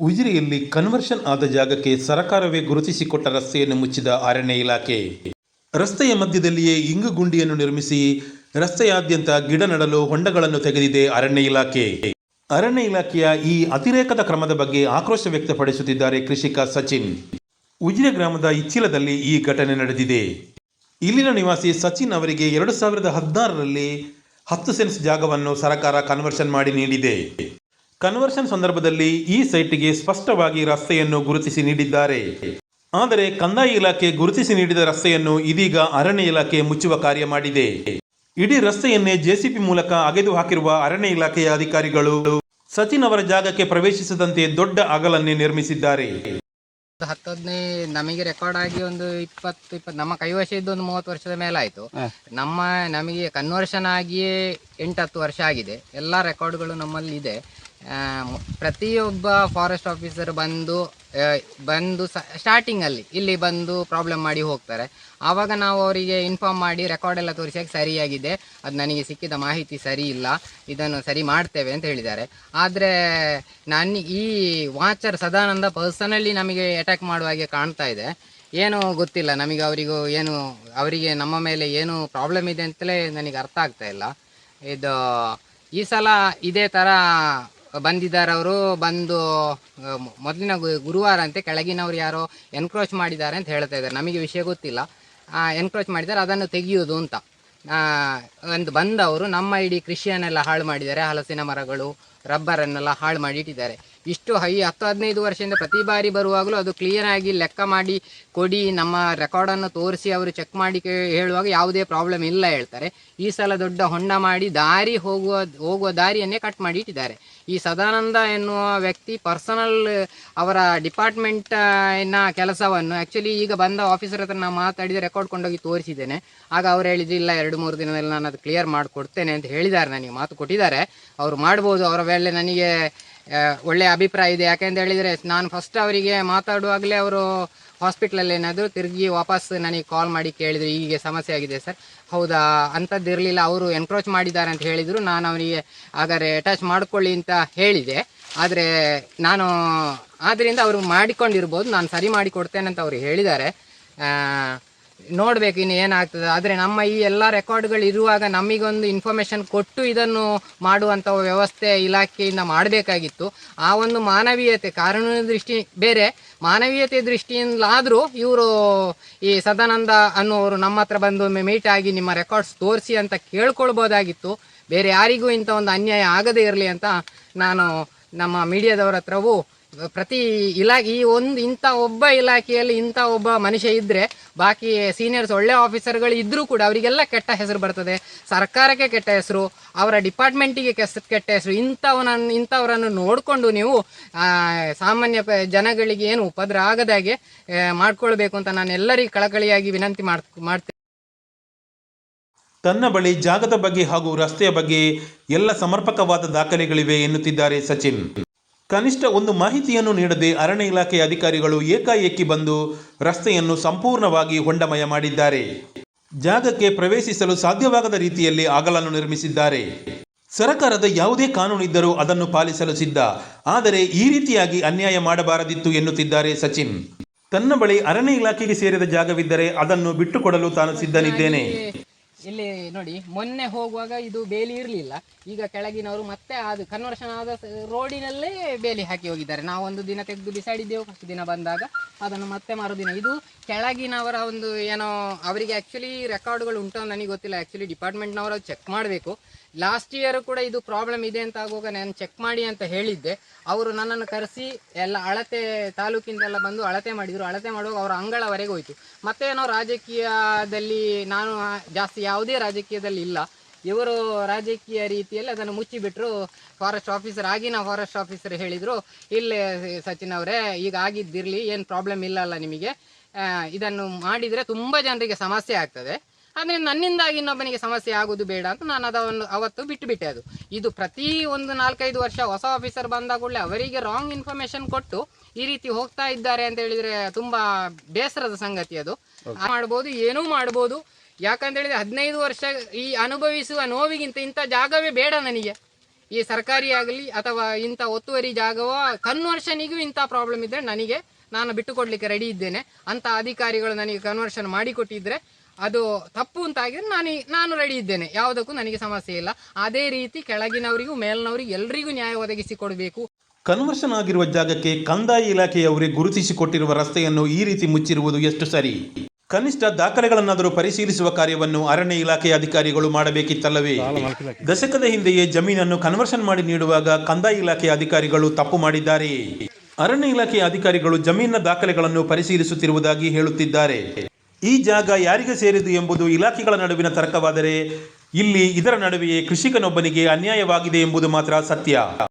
ಉಜಿರೆಯಲ್ಲಿ conversion ಆದ ಜಾಗಕ್ಕೆ ಸರಕಾರವೇ ಗುರುತಿಸಿಕೊಟ್ಟ ರಸ್ತೆಯನ್ನು ಮುಚ್ಚಿದ ಅರಣ್ಯ ಇಲಾಖೆ. ರಸ್ತೆಯ ಮಧ್ಯದಲ್ಲಿಯೇ ಇಂಗು ಗುಂಡಿಯನ್ನು ನಿರ್ಮಿಸಿ ರಸ್ತೆಯಾದ್ಯಂತ ಗಿಡ ನೆಡಲು ಹೊಂಡಗಳನ್ನು ತೆಗೆದಿದೆ ಅರಣ್ಯ ಇಲಾಖೆ. ಅರಣ್ಯ ಇಲಾಖೆಯ ಈ ಅತಿರೇಕದ ಕ್ರಮದ ಬಗ್ಗೆ ಆಕ್ರೋಶ ವ್ಯಕ್ತಪಡಿಸುತ್ತಿದ್ದಾರೆ ಕೃಷಿಕ ಸಚಿನ್. ಉಜಿರೆ ಗ್ರಾಮದ ಇಚ್ಚಿಲದಲ್ಲಿ ಈ ಘಟನೆ ನಡೆದಿದೆ. ಇಲ್ಲಿನ ನಿವಾಸಿ ಸಚಿನ್ ಅವರಿಗೆ ಎರಡು ಸಾವಿರದ ಹದಿನಾರರಲ್ಲಿ ಹತ್ತು ಸೆನ್ಸ್ ಜಾಗವನ್ನು ಸರಕಾರ ಕನ್ವರ್ಷನ್ ಮಾಡಿ ನೀಡಿದೆ. ಕನ್ವರ್ಷನ್ ಸಂದರ್ಭದಲ್ಲಿ ಈ ಸೈಟ್ಗೆ ಸ್ಪಷ್ಟವಾಗಿ ರಸ್ತೆಯನ್ನು ಗುರುತಿಸಿ ನೀಡಿದ್ದಾರೆ. ಆದರೆ ಕಂದಾಯ ಇಲಾಖೆ ಗುರುತಿಸಿ ನೀಡಿದ ರಸ್ತೆಯನ್ನು ಇದೀಗ ಅರಣ್ಯ ಇಲಾಖೆ ಮುಚ್ಚುವ ಕಾರ್ಯ ಮಾಡಿದೆ. ಇಡೀ ರಸ್ತೆಯನ್ನೇ ಜೆಸಿಪಿ ಮೂಲಕ ಅಗೆದು ಹಾಕಿರುವ ಅರಣ್ಯ ಇಲಾಖೆಯ ಅಧಿಕಾರಿಗಳು ಸಚಿನ್ ಅವರ ಜಾಗಕ್ಕೆ ಪ್ರವೇಶಿಸದಂತೆ ದೊಡ್ಡ ಅಗಲನ್ನೇ ನಿರ್ಮಿಸಿದ್ದಾರೆ. ಒಂದು ಹತ್ತು ನಮಗೆ ರೆಕಾರ್ಡ್ ಆಗಿ ಒಂದು ಇಪ್ಪತ್ತು ಇಪ್ಪತ್ತು ನಮ್ಮ ಕೈವಶ ಇದ್ದು ಒಂದು ಮೂವತ್ತು ವರ್ಷದ ಮೇಲೆ ಆಯಿತು ನಮ್ಮ ನಮಗೆ ಕನ್ವರ್ಷನ್ ಆಗಿಯೇ ಎಂಟು ಹತ್ತು ವರ್ಷ ಆಗಿದೆ. ಎಲ್ಲ ರೆಕಾರ್ಡ್ಗಳು ನಮ್ಮಲ್ಲಿ ಇದೆ. ಪ್ರತಿಯೊಬ್ಬ ಫಾರೆಸ್ಟ್ ಆಫೀಸರ್ ಬಂದು ಬಂದು ಬಂದು ಸ್ಟಾರ್ಟಿಂಗಲ್ಲಿ ಇಲ್ಲಿ ಬಂದು ಪ್ರಾಬ್ಲಮ್ ಮಾಡಿ ಹೋಗ್ತಾರೆ. ಆವಾಗ ನಾವು ಅವರಿಗೆ ಇನ್ಫಾರ್ಮ್ ಮಾಡಿ ರೆಕಾರ್ಡ್ ಎಲ್ಲ ತೋರಿಸಾಗ ಸರಿಯಾಗಿದೆ. ಅದು ನನಗೆ ಸಿಕ್ಕಿದ ಮಾಹಿತಿ ಸರಿ ಇಲ್ಲ. ಇದನ್ನು ಸರಿ ಮಾಡ್ತೇವೆ ಅಂತ ಹೇಳಿದ್ದಾರೆ. ಆದರೆ ನನ್ನ ಈ ವಾಚರ್ ಸದಾನಂದ ಪರ್ಸನಲಿ ನಮಗೆ ಅಟ್ಯಾಕ್ ಮಾಡುವ ಹಾಗೆ ಕಾಣ್ತಾ ಇದೆ. ಏನು ಗೊತ್ತಿಲ್ಲ. ನಮಗೆ ಅವರಿಗೂ ಏನು, ಅವರಿಗೆ ನಮ್ಮ ಮೇಲೆ ಏನು ಪ್ರಾಬ್ಲಮ್ ಇದೆ ಅಂತಲೇ ನನಗೆ ಅರ್ಥ ಆಗ್ತಾ ಇಲ್ಲ. ಇದು, ಈ ಸಲ ಇದೇ ಥರ ಬಂದಿದ್ದಾರೆ ಅವರು ಬಂದು ಮೊದಲಿನ ಗುರುವಾರ ಅಂತೆ ಕೆಳಗಿನವ್ರು ಯಾರೋ ಎನ್ಕ್ರೋಚ್ ಮಾಡಿದ್ದಾರೆ ಅಂತ ಹೇಳ್ತಾ ಇದ್ದಾರೆ. ನಮಗೆ ವಿಷಯ ಗೊತ್ತಿಲ್ಲ. ಎನ್ಕ್ರೋಚ್ ಮಾಡಿದ್ದಾರೆ, ಅದನ್ನು ತೆಗೆಯೋದು ಅಂತ. ಒಂದು ಬಂದವರು ನಮ್ಮ ಇಡೀ ಕೃಷಿಯನ್ನೆಲ್ಲ ಹಾಳು ಮಾಡಿದ್ದಾರೆ. ಹಲಸಿನ ಮರಗಳು, ರಬ್ಬರನ್ನೆಲ್ಲ ಹಾಳು ಮಾಡಿ ಇಟ್ಟಿದ್ದಾರೆ ಇಷ್ಟು ಹೈ, ಹತ್ತು, ಹದಿನೈದು ವರ್ಷದಿಂದ ಪ್ರತಿ ಬಾರಿ ಬರುವಾಗಲೂ ಅದು ಕ್ಲಿಯರ್ ಆಗಿ ಲೆಕ್ಕ ಮಾಡಿ ಕೊಡಿ, ನಮ್ಮ ರೆಕಾರ್ಡನ್ನು ತೋರಿಸಿ ಅವರು ಚೆಕ್ ಮಾಡಿ ಹೇಳುವಾಗ ಯಾವುದೇ ಪ್ರಾಬ್ಲಮ್ ಇಲ್ಲ ಹೇಳ್ತಾರೆ. ಈ ಸಲ ದೊಡ್ಡ ಹೊಂಡ ಮಾಡಿ ದಾರಿ ಹೋಗುವ ಹೋಗುವ ದಾರಿಯನ್ನೇ ಕಟ್ ಮಾಡಿ ಇಟ್ಟಿದ್ದಾರೆ ಈ ಸದಾನಂದ ಎನ್ನುವ ವ್ಯಕ್ತಿ ಪರ್ಸನಲ್ ಅವರ ಡಿಪಾರ್ಟ್ಮೆಂಟ್ನ ಕೆಲಸವನ್ನು ಆ್ಯಕ್ಚುಲಿ ಈಗ ಬಂದ ಆಫೀಸರ್ ಹತ್ರ ನಾನು ಮಾತಾಡಿದ ರೆಕಾರ್ಡ್ ಕೊಂಡೋಗಿ ತೋರಿಸಿದ್ದೇನೆ. ಆಗ ಅವ್ರು ಹೇಳಿದ್ರು, ಇಲ್ಲ, ಎರಡು, ಮೂರು ದಿನದಲ್ಲಿ ನಾನು ಅದು ಕ್ಲಿಯರ್ ಮಾಡಿಕೊಡ್ತೇನೆ ಅಂತ ಹೇಳಿದ್ದಾರೆ. ನನಗೆ ಮಾತು ಕೊಟ್ಟಿದ್ದಾರೆ. ಅವರು ಮಾಡ್ಬೋದು, ಅವರ ವೇಳೆ ನನಗೆ ಒಳ್ಳೆಯ ಅಭಿಪ್ರಾಯ ಇದೆ. ಯಾಕೆಂತ ಹೇಳಿದರೆ, ನಾನು ಫಸ್ಟ್ ಅವರಿಗೆ ಮಾತಾಡುವಾಗಲೇ ಅವರು ಹಾಸ್ಪಿಟ್ಲಲ್ಲಿ ಏನಾದರೂ ತಿರುಗಿ ವಾಪಸ್ ನನಗೆ ಕಾಲ್ ಮಾಡಿ ಕೇಳಿದರು, ಹೀಗೆ ಸಮಸ್ಯೆ ಆಗಿದೆ ಸರ್. ಹೌದಾ? ಅಂಥದ್ದು ಇರಲಿಲ್ಲ, ಅವರು ಎನ್ಕ್ರೋಚ್ ಮಾಡಿದ್ದಾರೆ ಅಂತ ಹೇಳಿದರು. ನಾನು ಅವರಿಗೆ ಹಾಗಾದರೆ ಅಟ್ಯಾಚ್ ಮಾಡ್ಕೊಳ್ಳಿ ಅಂತ ಹೇಳಿದೆ. ಆದರೆ ನಾನು ಆದ್ದರಿಂದ ಅವರು ಮಾಡಿಕೊಂಡಿರ್ಬೋದು, ನಾನು ಸರಿ ಮಾಡಿ ಕೊಡ್ತೇನೆ ಅಂತ ಅವರು ಹೇಳಿದ್ದಾರೆ. ನೋಡ್ಬೇಕು ಇನ್ನು ಏನಾಗ್ತದೆ. ಆದರೆ ನಮ್ಮ ಈ ಎಲ್ಲ ರೆಕಾರ್ಡ್ಗಳು ಇರುವಾಗ ನಮಗೊಂದು ಇನ್ಫಾರ್ಮೇಶನ್ ಕೊಟ್ಟು ಇದನ್ನು ಮಾಡುವಂಥ ವ್ಯವಸ್ಥೆ ಇಲಾಖೆಯಿಂದ ಮಾಡಬೇಕಾಗಿತ್ತು. ಆ ಒಂದು ಮಾನವೀಯತೆ ಕಾನೂನಿನ ದೃಷ್ಟಿ, ಬೇರೆ ಮಾನವೀಯತೆ ದೃಷ್ಟಿಯಿಂದಲಾದರೂ ಇವರು ಈ ಸದಾನಂದ ಅನ್ನುವರು ನಮ್ಮ ಹತ್ರ ಬಂದು ಮೀಟ್ ಆಗಿ ನಿಮ್ಮ ರೆಕಾರ್ಡ್ಸ್ ತೋರಿಸಿ ಅಂತ ಕೇಳ್ಕೊಳ್ಬೋದಾಗಿತ್ತು. ಬೇರೆ ಯಾರಿಗೂ ಇಂಥ ಒಂದು ಅನ್ಯಾಯ ಆಗದೇ ಇರಲಿ ಅಂತ ನಾನು ನಮ್ಮ ಮೀಡಿಯಾದವರ ಹತ್ರವೂ ಪ್ರತಿ ಇಲಾಖೆ, ಈ ಒಂದು ಇಂಥ ಒಬ್ಬ ಇಲಾಖೆಯಲ್ಲಿ ಇಂಥ ಒಬ್ಬ ಮನುಷ್ಯ ಇದ್ದರೆ ಬಾಕಿ ಸೀನಿಯರ್ಸ್ ಒಳ್ಳೆ ಆಫೀಸರ್ಗಳು ಇದ್ದರೂ ಕೂಡ ಅವರಿಗೆಲ್ಲ ಕೆಟ್ಟ ಹೆಸರು ಬರ್ತದೆ. ಸರ್ಕಾರಕ್ಕೆ ಕೆಟ್ಟ ಹೆಸರು, ಅವರ ಡಿಪಾರ್ಟ್ಮೆಂಟಿಗೆ ಕೆಸ, ಕೆಟ್ಟ ಹೆಸರು ಇಂಥವನನ್ನು ಇಂಥವರನ್ನು ನೋಡಿಕೊಂಡು ನೀವು ಸಾಮಾನ್ಯ ಜನಗಳಿಗೆ ಏನು ಉಪದ್ರ ಆಗದಾಗೆ ಮಾಡಿಕೊಳ್ಬೇಕು ಅಂತ ನಾನು ಎಲ್ಲರಿಗೂ ಕಳಕಳಿಯಾಗಿ ವಿನಂತಿ ಮಾಡ್ತೇನೆ. ತನ್ನ ಬಳಿ ಜಾಗದ ಬಗ್ಗೆ ಹಾಗೂ ರಸ್ತೆಯ ಬಗ್ಗೆ ಎಲ್ಲ ಸಮರ್ಪಕವಾದ ದಾಖಲೆಗಳಿವೆ ಎನ್ನುತ್ತಿದ್ದಾರೆ ಸಚಿನ್. ಕನಿಷ್ಠ ಒಂದು ಮಾಹಿತಿಯನ್ನು ನೀಡದೆ ಅರಣ್ಯ ಇಲಾಖೆಯ ಅಧಿಕಾರಿಗಳು ಏಕಾಏಕಿ ಬಂದು ರಸ್ತೆಯನ್ನು ಸಂಪೂರ್ಣವಾಗಿ ಹೊಂಡಮಯ ಮಾಡಿದ್ದಾರೆ. ಜಾಗಕ್ಕೆ ಪ್ರವೇಶಿಸಲು ಸಾಧ್ಯವಾಗದ ರೀತಿಯಲ್ಲಿ ಅಗಲನ್ನು ನಿರ್ಮಿಸಿದ್ದಾರೆ. ಸರಕಾರದ ಯಾವುದೇ ಕಾನೂನು ಇದ್ದರೂ ಅದನ್ನು ಪಾಲಿಸಲು ಸಿದ್ಧ. ಆದರೆ ಈ ರೀತಿಯಾಗಿ ಅನ್ಯಾಯ ಮಾಡಬಾರದಿತ್ತು ಎನ್ನುತ್ತಿದ್ದಾರೆ ಸಚಿನ್. ತನ್ನ ಬಳಿ ಅರಣ್ಯ ಇಲಾಖೆಗೆ ಸೇರಿದ ಜಾಗವಿದ್ದರೆ ಅದನ್ನು ಬಿಟ್ಟುಕೊಡಲು ತಾನು ಸಿದ್ಧನಿದ್ದೇನೆ. ಇಲ್ಲಿ ನೋಡಿ, ಮೊನ್ನೆ ಹೋಗುವಾಗ ಇದು ಬೇಲಿ ಇರಲಿಲ್ಲ. ಈಗ ಕೆಳಗಿನವರು ಮತ್ತೆ ಅದು ಕನ್ವರ್ಷನ್ ಆದ ರೋಡಿನಲ್ಲೇ ಬೇಲಿ ಹಾಕಿ ಹೋಗಿದ್ದಾರೆ. ನಾವು ಒಂದು ದಿನ ತೆಗೆದು ಬಿಸಾಡಿದ್ದೆವು ಫಸ್ಟ್ ದಿನ ಬಂದಾಗ ಅದನ್ನು ಮತ್ತೆ ಮರುದಿನ. ಇದು ಕೆಳಗಿನವರ ಒಂದು ಏನೋ, ಅವರಿಗೆ ಆ್ಯಕ್ಚುಲಿ ರೆಕಾರ್ಡ್ಗಳು ಉಂಟು ನನಗೆ ಗೊತ್ತಿಲ್ಲ. ಆ್ಯಕ್ಚುಲಿ ಡಿಪಾರ್ಟ್ಮೆಂಟ್ನವರು ಚೆಕ್ ಮಾಡಬೇಕು. ಲಾಸ್ಟ್ ಇಯರ್ ಕೂಡ ಇದು ಪ್ರಾಬ್ಲಮ್ ಇದೆ ಅಂತ ಆಗುವಾಗ ನಾನು ಚೆಕ್ ಮಾಡಿ ಅಂತ ಹೇಳಿದ್ದೆ. ಅವರು ನನ್ನನ್ನು ಕರೆಸಿ, ಎಲ್ಲ ಅಳತೆ ತಾಲೂಕಿಂದೆಲ್ಲ ಬಂದು ಅಳತೆ ಮಾಡಿದರು. ಅಳತೆ ಮಾಡುವಾಗ ಅವರ ಅಂಗಳವರೆಗೆ ಹೋಯಿತು. ಮತ್ತೆ ಏನೋ ರಾಜಕೀಯದಲ್ಲಿ ನಾನು ಜಾಸ್ತಿ ಯಾವುದೇ ರಾಜಕೀಯದಲ್ಲಿ ಇಲ್ಲ. ಇವರು ರಾಜಕೀಯ ರೀತಿಯಲ್ಲಿ ಅದನ್ನು ಮುಚ್ಚಿಬಿಟ್ರು. ಫಾರೆಸ್ಟ್ ಆಫೀಸರ್ ಆಗಿನ ಫಾರೆಸ್ಟ್ ಆಫೀಸರ್ ಹೇಳಿದರು. ಇಲ್ಲೇ ಸಚಿನ್ ಅವರೇ, ಈಗ ಆಗಿದ್ದಿರಲಿ, ಏನು ಪ್ರಾಬ್ಲಮ್ ಇಲ್ಲಲ್ಲ ನಿಮಗೆ. ಇದನ್ನು ಮಾಡಿದರೆ ತುಂಬ ಜನರಿಗೆ ಸಮಸ್ಯೆ ಆಗ್ತದೆ. ಆದರೆ ನನ್ನಿಂದಾಗಿ ಇನ್ನೊಬ್ಬನಿಗೆ ಸಮಸ್ಯೆ ಆಗೋದು ಬೇಡ ಅಂತ ನಾನು ಅದನ್ನು ಅವತ್ತು ಬಿಟ್ಟು ಬಿಟ್ಟೆ ಅದು. ಇದು ಪ್ರತಿ ಒಂದು ನಾಲ್ಕೈದು ವರ್ಷ ಹೊಸ ಆಫೀಸರ್ ಬಂದ ಅವರಿಗೆ ರಾಂಗ್ ಇನ್ಫಾರ್ಮೇಷನ್ ಕೊಟ್ಟು ಈ ರೀತಿ ಹೋಗ್ತಾ ಇದ್ದಾರೆ ಅಂತ ಹೇಳಿದ್ರೆ ತುಂಬಾ ಬೇಸರದ ಸಂಗತಿ ಅದು. ಮಾಡ್ಬೋದು ಏನೂ ಮಾಡ್ಬೋದು. ಯಾಕಂತ ಹೇಳಿದ್ರೆ ಹದಿನೈದು ವರ್ಷ ಈ ಅನುಭವಿಸುವ ನೋವಿಗಿಂತ ಇಂಥ ಜಾಗವೇ ಬೇಡ ನನಗೆ. ಈ ಸರ್ಕಾರಿ ಆಗಲಿ ಅಥವಾ ಇಂಥ ಒತ್ತುವರಿ ಜಾಗವ ಕನ್ವರ್ಷನಿಗೂ ಇಂಥ ಪ್ರಾಬ್ಲಮ್ ಇದ್ರೆ ನನಗೆ ನಾನು ಬಿಟ್ಟುಕೊಡ್ಲಿಕ್ಕೆ ರೆಡಿ ಇದ್ದೇನೆ. ಅಂತ ಅಧಿಕಾರಿಗಳು ನನಗೆ ಕನ್ವರ್ಷನ್ ಮಾಡಿಕೊಟ್ಟಿದ್ರೆ ಅದು ತಪ್ಪು ಅಂತ ಆಗಿದ್ರೆ ನಾನು ನಾನು ರೆಡಿ ಇದ್ದೇನೆ. ಯಾವುದಕ್ಕೂ ನನಗೆ ಸಮಸ್ಯೆ ಇಲ್ಲ. ಅದೇ ರೀತಿ ಕೆಳಗಿನವರಿಗೂ ಮೇಲಿನವರಿಗೂ ಎಲ್ರಿಗೂ ನ್ಯಾಯ ಒದಗಿಸಿ ಕೊಡಬೇಕು. ಕನ್ವರ್ಷನ್ ಆಗಿರುವ ಜಾಗಕ್ಕೆ ಕಂದಾಯ ಇಲಾಖೆಯವರೇ ಗುರುತಿಸಿಕೊಟ್ಟಿರುವ ರಸ್ತೆಯನ್ನು ಈ ರೀತಿ ಮುಚ್ಚಿರುವುದು ಎಷ್ಟು ಸರಿ? ಕನಿಷ್ಠ ದಾಖಲೆಗಳನ್ನಾದರೂ ಪರಿಶೀಲಿಸುವ ಕಾರ್ಯವನ್ನು ಅರಣ್ಯ ಇಲಾಖೆಯ ಅಧಿಕಾರಿಗಳು ಮಾಡಬೇಕಿತ್ತಲ್ಲವೇ? ದಶಕದ ಹಿಂದೆಯೇ ಜಮೀನನ್ನು ಕನ್ವರ್ಷನ್ ಮಾಡಿ ನೀಡುವಾಗ ಕಂದಾಯ ಇಲಾಖೆಯ ಅಧಿಕಾರಿಗಳು ತಪ್ಪು ಮಾಡಿದ್ದಾರೆ. ಅರಣ್ಯ ಇಲಾಖೆಯ ಅಧಿಕಾರಿಗಳು ಜಮೀನಿನ ದಾಖಲೆಗಳನ್ನು ಪರಿಶೀಲಿಸುತ್ತಿರುವುದಾಗಿ ಹೇಳುತ್ತಿದ್ದಾರೆ. ಈ ಜಾಗ ಯಾರಿಗೆ ಸೇರಿದು ಎಂಬುದು ಇಲಾಖೆಗಳ ನಡುವಿನ ತರ್ಕವಾದರೆ ಇಲ್ಲಿ ಇದರ ನಡುವೆಯೇ ಕೃಷಿಕನೊಬ್ಬನಿಗೆ ಅನ್ಯಾಯವಾಗಿದೆ ಎಂಬುದು ಮಾತ್ರ ಸತ್ಯ.